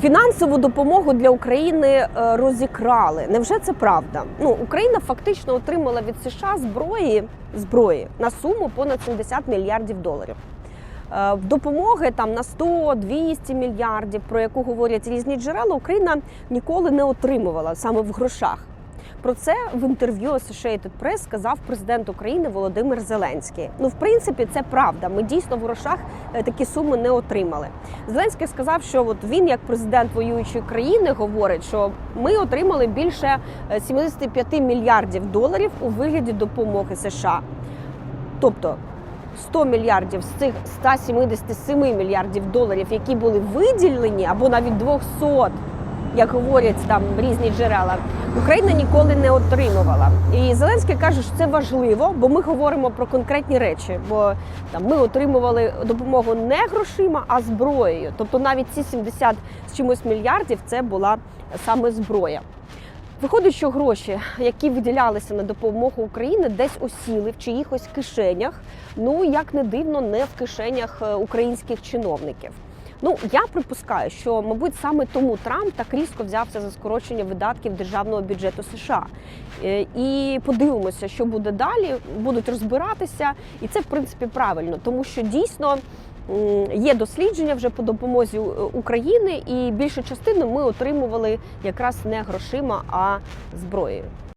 Фінансову допомогу для України е, розікрали. Невже це правда? Ну, Україна фактично отримала від США зброї зброї на суму понад 70 мільярдів доларів. Е, Допомоги там на 100-200 мільярдів, про яку говорять різні джерела, Україна ніколи не отримувала саме в грошах. Про це в інтерв'ю Associated Press сказав президент України Володимир Зеленський. Ну, в принципі, це правда. Ми дійсно в грошах е, такі суми не отримали. Зеленський сказав, що от він, як президент воюючої країни, говорить, що ми отримали більше е, 75 мільярдів доларів у вигляді допомоги США. Тобто 100 мільярдів з цих 177 мільярдів доларів, які були виділені, або навіть 200, як говорять там різні джерела, Україна ніколи не отримувала. І Зеленський каже, що це важливо, бо ми говоримо про конкретні речі. Бо там ми отримували допомогу не грошима, а зброєю. Тобто навіть ці 70 з чимось мільярдів це була саме зброя. Виходить, що гроші, які виділялися на допомогу Україні, десь осіли в чиїхось кишенях. Ну як не дивно, не в кишенях е, українських чиновників. Ну я припускаю, що мабуть саме тому Трамп так різко взявся за скорочення видатків державного бюджету США. Е, І подивимося, що буде далі. Будуть розбиратися, і це в принципі правильно, тому що дійсно. Є дослідження вже по допомозі України, і більшу частину ми отримували якраз не грошима, а зброєю.